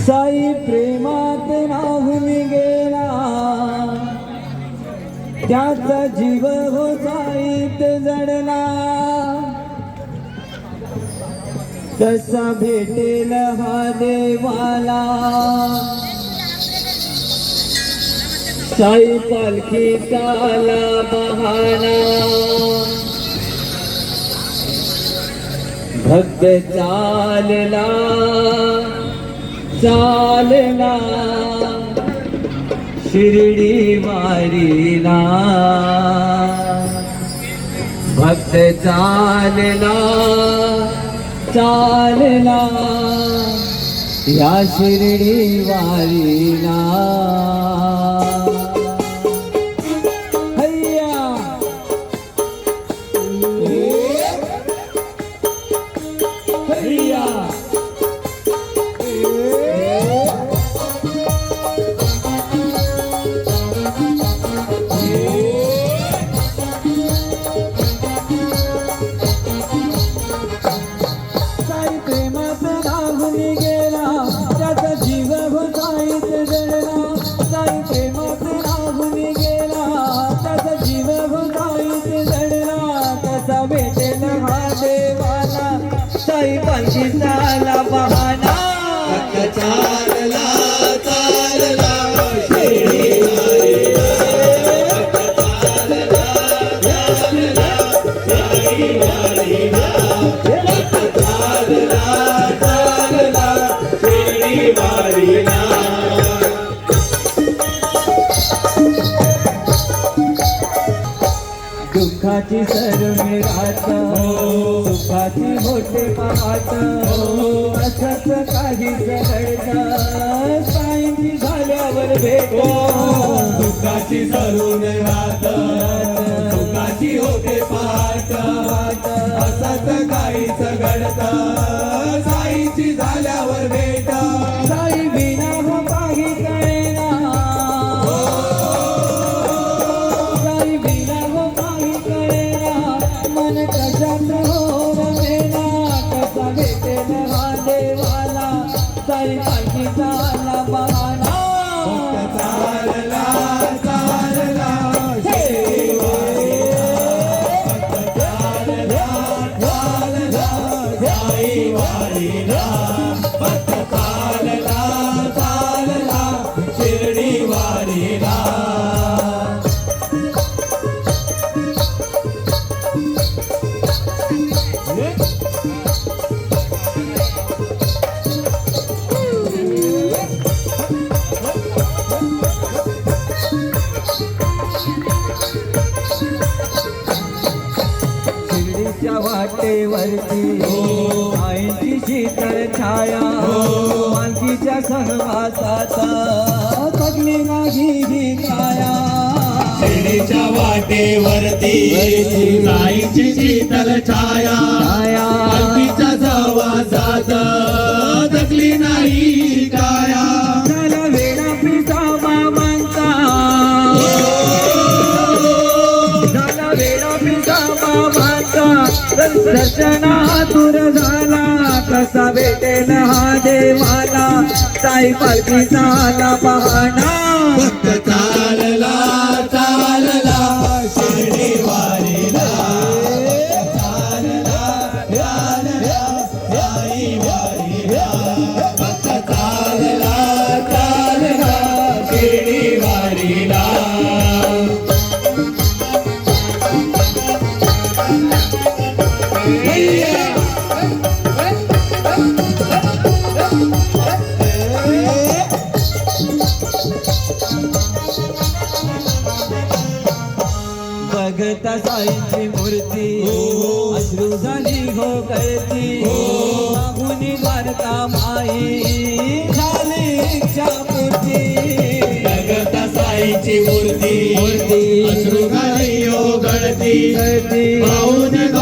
साई प्रेमात राहून गेला. त्याचा जीव हो साईत जडला. तसा भेटेल हा देवाला. साई पालखी चाला बहाना. भक्त चालला. चालना शिर्डी मारीला भक्त चालना चालना या शिर्डी वारीला दुःखाची सर मिळात दुःखाची मोठे पाहत असंच काही घडत साईंची झाल्यावर भेटो दुःखाची सरून राहत दुःखाची होते पाहता. घडत साईची झाल्यावर भेट. साई बिना हो काही कळेना. साई हो काही कळेना. मन कशात हो रमेना कसा हा देवाला? साई वाटेवरती. आईची शीतळ छाया. मालकीच्या सहवासात थकली नाही ही काया शिर्डीच्या वाटेवरती. साईची शीतल छाया. पालखीच्या सहवासात थकली नाही दर्शना दूर झाला कसा भेटेल हा देवाला? साई पालखी झाला पाहणा बघता साईची मूर्ती. अश्रू झाली हो कळती मागुनी द्वारका माई. झाली इच्छा मूर्ती. जगत साईची मूर्ती. मूर्ती. अश्रू घाली हो गळती. पाहून